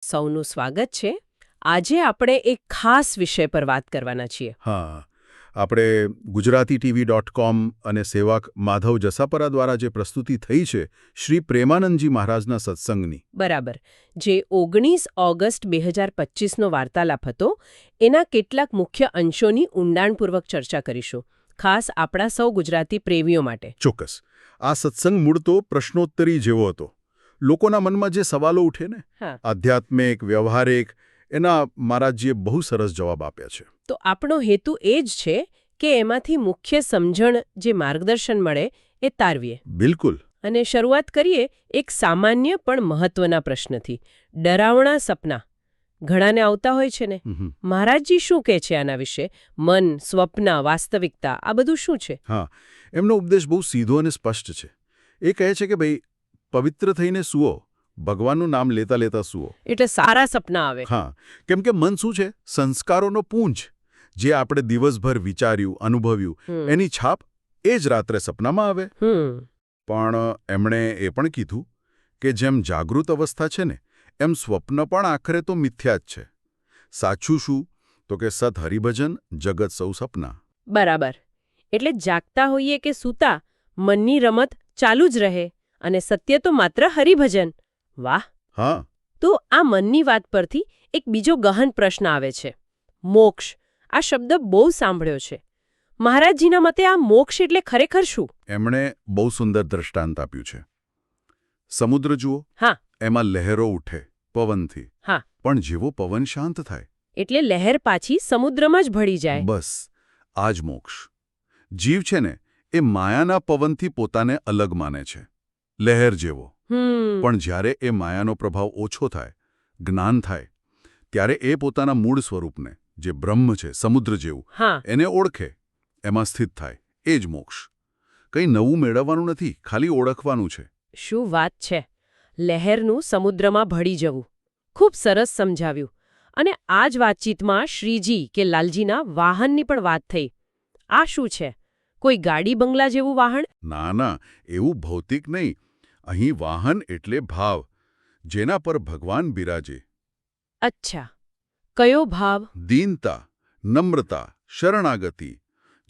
સૌનું સ્વાગત છે. આજે આપણે એક ખાસ વિષય પર વાત કરવાના છીએ. હા. આપણે ગુજરાતી ટીવી ડોટ કોમ અને સેવક માધવ જસાપરા દ્વારા જે પ્રસ્તુતિ થઈ છે શ્રી પ્રેમાનંદજી મહારાજના સત્સંગની. બરાબર. જે ઓગણીસ ઓગસ્ટ બે હજાર પચીસનો વાર્તાલાપ હતો એના કેટલાક મુખ્ય અંશોની ઊંડાણપૂર્વક ચર્ચા કરીશું. ખાસ આપણા સૌ ગુજરાતી પ્રેમીઓ માટે. ચોક્કસ. આ સત્સંગ મૂળ તો પ્રશ્નોત્તરી જેવો હતો. લોકોના મનમાં જે સવાલો ઉઠે ને આધ્યાત્મિક વ્યવહારિક એના મહારાજજીએ બહુ સરસ જવાબ આપ્યા છે. તો આપણો હેતુ એ જ છે કે એમાંથી મુખ્ય સમજણ જે માર્ગદર્શન મળે એ તારવીએ. બિલકુલ. અને શરૂઆત કરીએ એક સામાન્ય પણ મહત્વના પ્રશ્નથી. ડરાવણા સપના. ઘણાને આવતા હોય છે ને. મહારાજજી શું કહે છે આના વિશે? મન સ્વપ્ન વાસ્તવિકતા આ બધું શું છે? હા એમનો ઉપદેશ બહુ સીધો અને સ્પષ્ટ છે. એ કહે છે કે ભાઈ પવિત્ર થઈને સુઓ ભગવાનનું નામ લેતા લેતા સુઓ. એટલે સારા સપના આવે. હા કેમ કે મન શું છે? સંસ્કારોનો પૂંજ. જે આપણે દિવસભર વિચાર્યું અનુભવ્યું એની છાપ એ જ રાત્રે સપનામાં આવે. પણ એમણે એ પણ કીધું કે જેમ જાગૃત અવસ્થા છે ને એમ સ્વપ્ન પણ આખરે તો મિથ્યા જ છે. સાચું શું? તો કે સત હરિભજન જગત સૌ સપના. બરાબર. એટલે જાગતા હોઈએ કે સૂતા મનની રમત ચાલુ જ રહે. અને સત્ય તો માત્ર હરિભજન. વાહ! હા. તો આ મનની વાત પરથી એક બીજો ગહન પ્રશ્ન આવે છે. મોક્ષ. આ શબ્દ બહુ સાંભળ્યો છે. મહારાજજીના મતે આ મોક્ષ એટલે ખરેખર શું? એમણે બહુ સુંદર દ્રષ્ટાંત આપ્યું છે. સમુદ્ર જુઓ. હા. એમાં લહેરો ઉઠે પવનથી હા. પણ જેવો પવન શાંત થાય. એટલે લહેર પાછી સમુદ્રમાં જ ભળી જાય. બસ. આ જ મોક્ષ. જીવ છે ને એ માયાના પવનથી પોતાને અલગ માને છે. લહેર જેવો. પણ જ્યારે એ માયાનો પ્રભાવ ઓછો થાય જ્ઞાન થાય ત્યારે એ પોતાના મૂળ સ્વરૂપને જે બ્રહ્મ છે સમુદ્ર જેવું હા. એને ઓળખે એમાં સ્થિત થાય એ જ મોક્ષ. કંઈ નવું મેળવવાનું નથી ખાલી ઓળખવાનું છે. શું વાત છે? લહેરનું સમુદ્રમાં ભળી જવું. ખૂબ સરસ સમજાવ્યું. અને આ જ વાતચીતમાં શ્રીજી કે લાલજીના વાહનની પણ વાત થઈ. આ શું છે? કોઈ ગાડી બંગલા જેવું વાહન? ના ના એવું ભૌતિક નહીં. અહીં વાહન એટલે ભાવ જેના પર ભગવાન બિરાજે. અચ્છા. કયો ભાવ? દીનતા નમ્રતા શરણાગતિ.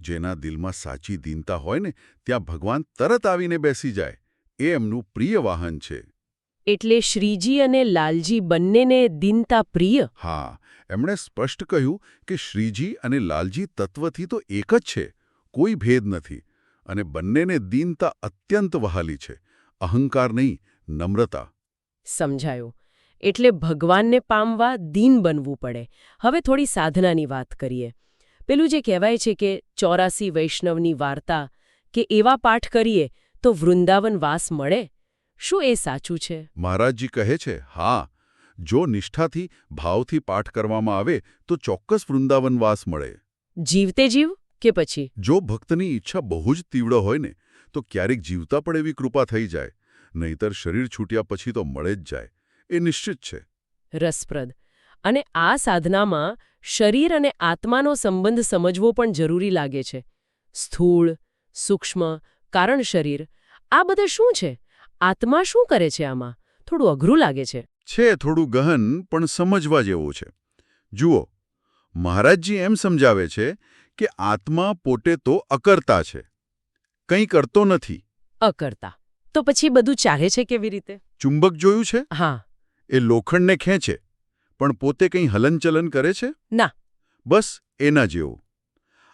જેના દિલમાં સાચી દીનતા હોય ને ત્યાં ભગવાન તરત આવીને બેસી જાય. એ એમનું પ્રિય વાહન છે. એટલે શ્રીજી અને લાલજી બંનેને દીનતા પ્રિય? હા એમણે સ્પષ્ટ કહ્યું કે શ્રીજી અને લાલજી તત્વથી તો એક જ છે કોઈ ભેદ નથી. અને બંનેને દીનતા અત્યંત વહાલી છે. અહંકાર નહીં નમ્રતા. સમજાયું. એટલે ભગવાનને પામવા દીન બનવું પડે. હવે થોડી સાધનાની વાત કરીએ. પેલું જે કહેવાય છે કે ચોરાસી વૈષ્ણવની વાર્તા કે એવા પાઠ કરીએ તો વૃંદાવન વાસ મળે? શું એ સાચું છે? મહારાજજી કહે છે હા જો નિષ્ઠાથી ભાવથી પાઠ કરવામાં આવે તો ચોક્કસ વૃંદાવનવાસ મળે. જીવતે જીવ કે પછી? જો ભક્તની ઈચ્છા બહુ જ તીવ્ર હોય ને તો ક્યારેક જીવતા પણ એવી કૃપા થઈ જાય. નહીતર શરીર છૂટ્યા પછી તો મળે જ જાય. એ નિશ્ચિત છે. રસપ્રદ. અને આ સાધનામાં શરીર અને આત્માનો સંબંધ સમજવો પણ જરૂરી લાગે છે. સ્થૂળ સૂક્ષ્મ કારણ શરીર આ બધા શું છે? આત્મા શું કરે છે આમાં? થોડું અઘરું લાગે છે. છે થોડું ગહન પણ સમજવા જેવું છે. જુઓ મહારાજજી એમ સમજાવે છે કે આત્મા પોતે તો અકર્તા છે. કંઈ કરતો નથી. અકર્તા. તો પછી બધું ચાલે છે કેવી રીતે? ચુંબક જોયું છે? હા. એ લોખંડને ખેંચે. પણ પોતે કંઈ હલનચલન કરે છે? ના. બસ એના જેવું.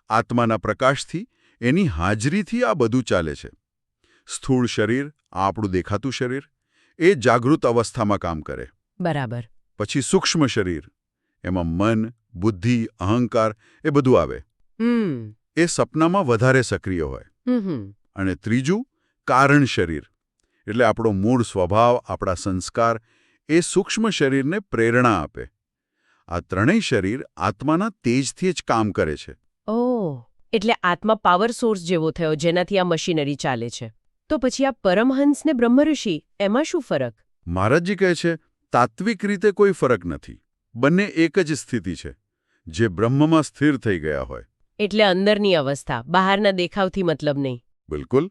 આત્માના પ્રકાશથી એની હાજરીથી આ બધું ચાલે છે. સ્થૂળ શરીર આપણું દેખાતું શરીર એ જાગૃત અવસ્થામાં કામ કરે. બરાબર. પછી સૂક્ષ્મ શરીર એમાં મન બુદ્ધિ અહંકાર એ બધું આવે. એ સપનામાં વધારે સક્રિય હોય. અને ત્રીજું કારણ શરીર. એટલે આપણો મૂળ સ્વભાવ આપણા સંસ્કાર એ સૂક્ષ્મ શરીરને પ્રેરણા આપે. આ ત્રણેય શરીર આત્માના તેજથી જ કામ કરે છે. ઓહ એટલે આત્મા પાવર સોર્સ જેવો થયો જેનાથી આ મશીનરી ચાલે છે. તો પછી આ પરમહંસ ને બ્રહ્મઋષિ એમાં શું ફરક? મહારાજજી કહે છે તાત્વિક રીતે કોઈ ફરક નથી. બંને એક જ સ્થિતિ છે. જે બ્રહ્મમાં સ્થિર થઈ ગયા હોય. એટલે અંદરની અવસ્થા બહારના દેખાવથી મતલબ નહીં. બિલકુલ.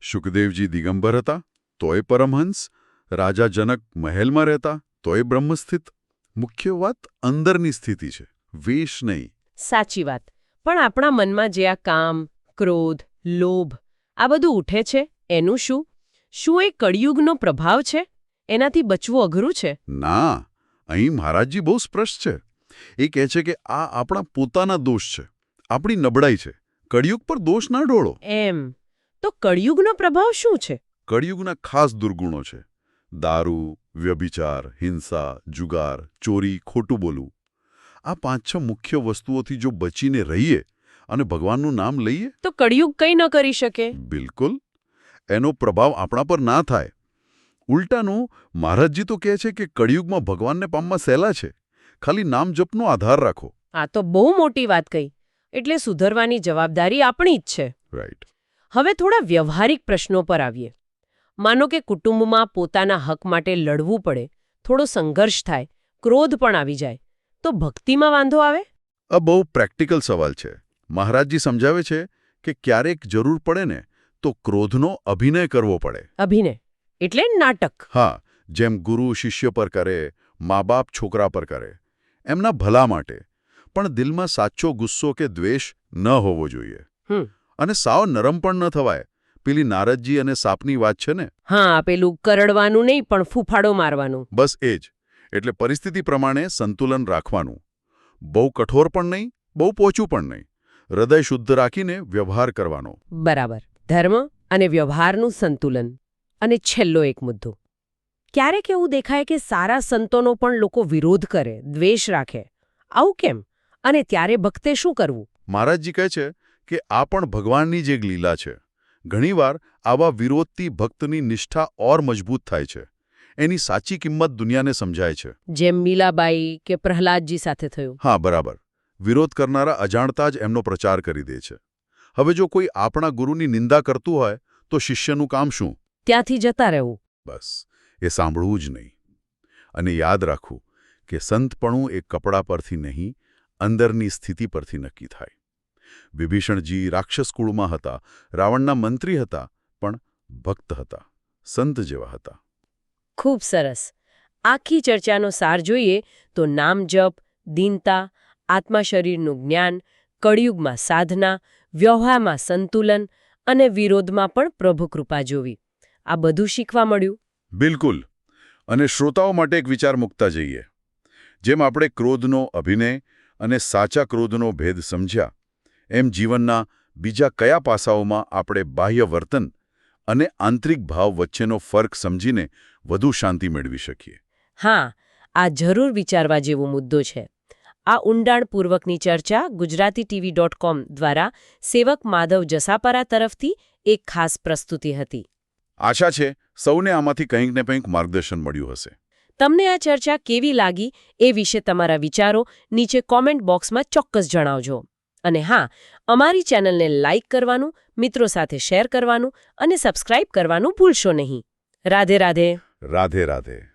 શુકદેવજી દિગંબર હતા તોય પરમહંસ રાજા જનક મહેલમાં રહેતા તોય બ્રહ્મસ્થિત. મુખ્ય વાત અંદરની સ્થિતિ છે વેશ નહીં. સાચી વાત. પણ આપણા મનમાં જે આ કામ ક્રોધ લોભ આ બધું ઉઠે છે એનું શું? શું એ કળિયુગનો પ્રભાવ છે? એનાથી બચવું અઘરું છે? ના અહીં મહારાજજી બહુ સ્પષ્ટ છે. એ કહે છે કે આ આપણા પોતાના દોષ છે. આપણી નબળાઈ છે. કળિયુગ પર દોષ ના ઢોળો. એમ. તો કળિયુગનો પ્રભાવ શું છે? કળિયુગના ખાસ દુર્ગુણો છે. દારૂ વ્યભિચાર હિંસા જુગાર ચોરી ખોટું બોલવું. આ પાંચ છ મુખ્ય વસ્તુઓથી જો બચીને રહીએ અને ભગવાનનું નામ લઈએ? તો કળિયુગ કંઈ ન કરી શકે. બિલકુલ. એનો પ્રભાવ આપણા પર ના થાય. ઉલટાનું મહારાજજી તો કહે છે કે કળિયુગમાં ભગવાનને પામવા સહેલા છે. ખાલી નામ જપનો આધાર રાખો. આ તો બહુ મોટી વાત કહી. એટલે સુધરવાની જવાબદારી આપણી જ છે. રાઈટ હવે થોડા વ્યવહારિક પ્રશ્નો પર આવીએ. માનો કે કુટુંબમાં પોતાના હક માટે લડવું પડે થોડો સંઘર્ષ થાય ક્રોધ પણ આવી જાય તો ભક્તિમાં વાંધો આવે? આ બહુ પ્રેક્ટિકલ સવાલ છે. મહારાજજી સમજાવે છે કે ક્યારેક જરૂર પડે ને તો ક્રોધનો અભિનય કરવો પડે. અભિનય? એટલે નાટક. હા જેમ ગુરુ શિષ્ય પર કરે મા બાપ છોકરા પર કરે. એમના ભલા માટે. પણ દિલમાં સાચો ગુસ્સો કે દ્વેષ ન હોવો જોઈએ. અને સાવ નરમ પણ ન થવાય. પેલી નારદજી અને સાપની વાત છે ને? હા પેલું કરડવાનું નહીં પણ ફૂફાડો મારવાનું. બસ એ જ. એટલે પરિસ્થિતિ પ્રમાણે સંતુલન રાખવાનું. બહુ કઠોર પણ નહીં બહુ પોચું પણ નહીં. હૃદય શુદ્ધ રાખીને વ્યવહાર કરવાનો. બરાબર. ધર્મ અને વ્યવહારનું સંતુલન. અને છેલ્લો એક મુદ્દો. ક્યારેક એવું દેખાય કે સારા સંતોનો પણ લોકો વિરોધ કરે દ્વેષ રાખે. આવું કેમ? અને ત્યારે ભક્તે શું કરવું? મહારાજજી કહે છે કે આ પણ ભગવાનની જ એક લીલા છે. ઘણીવાર આવા વિરોધથી ભક્તની નિષ્ઠા ઓર મજબૂત થાય છે. એની સાચી કિંમત દુનિયાને સમજાય છે. જેમ મીલાબાઈ કે પ્રહલાદજી સાથે થયું. હા બરાબર. વિરોધ કરનારા અજાણતા જ એમનો પ્રચાર કરી દે છે. હવે જો કોઈ આપણા ગુરુની નિંદા કરતું હોય તો શિષ્યનું કામ શું? ત્યાંથી જતા રહેવું. બસ. એ સાંભળવું જ નહીં. અને યાદ રાખવું કે સંતપણું એ કપડા પરથી નહીં અંદરની સ્થિતિ પરથી નક્કી થાય. વિભીષણજી રાક્ષસ કુળમાં હતા રાવણના મંત્રી હતા પણ ભક્ત હતા સંત જેવા હતા. ખૂબ સરસ. આખી ચર્ચાનો સાર જોઈએ તો નામ જપ દીનતા આત્મા શરીરનું જ્ઞાન કળિયુગમાં સાધના વ્યવહારમાં સંતુલન અને વિરોધમાં પણ પ્રભુ કૃપા જોવી. આ બધું શીખવા મળ્યું. બિલકુલ. અને શ્રોતાઓ માટે એક વિચાર મૂકતા જઈએ. જેમ આપણે ક્રોધનો અભિનય અને સાચા ક્રોધનો ભેદ સમજ્યા. એમ જીવનના બીજા કયા પાસાઓમાં આપણે બાહ્ય વર્તન અને આંતરિક ભાવ વચ્ચેનો ફરક સમજીને વધુ શાંતિ મેળવી શકીએ? હા આ જરૂર વિચારવા જેવો મુદ્દો છે. આ ઊંડાણપૂર્વકની ચર્ચા ગુજરાતી ટીવી ડોટ કોમ દ્વારા સેવક માધવ જસાપરા તરફથી એક ખાસ પ્રસ્તુતિ હતી. આશા છે સૌને આમાંથી કંઈક ને કંઈક માર્ગદર્શન મળ્યું હશે. તમને આ ચર્ચા કેવી લાગી એ વિશે તમારા વિચારો નીચે કોમેન્ટ બોક્સમાં ચોક્કસ જણાવજો. અને હા, અમારી ચેનલને લાઇક કરવાનું, મિત્રો સાથે શેર કરવાનું અને સબસ્ક્રાઇબ કરવાનું ભૂલશો નહીં. રાધે રાધે. રાધે રાધે.